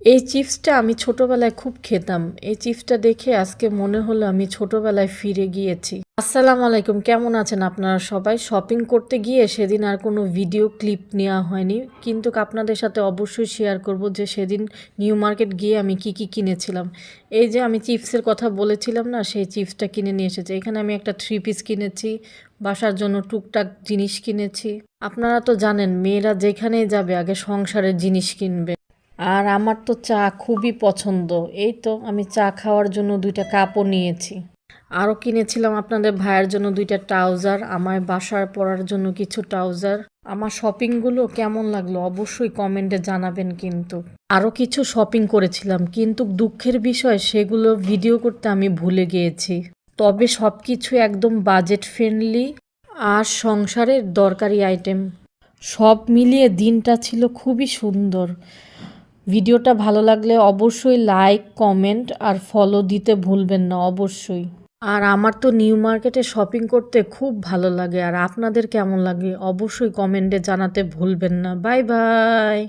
এই চিপসটা আমি ছোটবেলায় খুব খেতাম। এই চিপসটা দেখে আজকে মনে হলো আমি ছোটবেলায় ফিরে গিয়েছি। আসসালামু আলাইকুম, কেমন আছেন আপনারা সবাই? শপিং করতে গিয়ে সেদিন আর কোনো ভিডিও ক্লিপ নেওয়া হয়নি। কিন্তু আপনাদের সাথে অবশ্যই শেয়ার করব যে সেদিন নিউ মার্কেট গিয়ে আমি কি কি কিনেছিলাম। এই যে আমি চিপসের কথা বলেছিলাম না, সেই চিপসটা কিনে নিয়ে এসেছি। এখানে আমি একটা থ্রি পিস কিনেছি, বাসার জন্য টুকটাক জিনিস কিনেছি। আপনারা তো জানেন, মেয়েরা যেখানেই যাবে আগে সংসারের জিনিস কিনবে। আর আমার তো চা খুবই পছন্দ। এই তো আমি চা খাওয়ার জন্য দুইটা কাপও নিয়েছি। আরও কিনেছিলাম আপনাদের ভাইয়ের জন্য দুইটা ট্রাউজার আমার বাসার পরার জন্য কিছু ট্রাউজার। আমার শপিংগুলো কেমন লাগল অবশ্যই কমেন্টে জানাবেন কিন্তু। আরও কিছু শপিং করেছিলাম, কিন্তু দুঃখের বিষয় সেগুলো ভিডিও করতে আমি ভুলে গিয়েছি। তবে সব কিছু একদম বাজেট ফ্রেন্ডলি আর সংসারের দরকারি আইটেম। সব মিলিয়ে দিনটা ছিল খুবই সুন্দর। ভিডিওটা ভালো লাগলে অবশ্যই লাইক, কমেন্ট আর ফলো দিতে ভুলবেন না, অবশ্যই। আর আমার তো নিউ মার্কেটে শপিং করতে খুব ভালো লাগে। আর আপনাদের কেমন লাগে? অবশ্যই কমেন্টে জানাতে ভুলবেন না। Bye bye.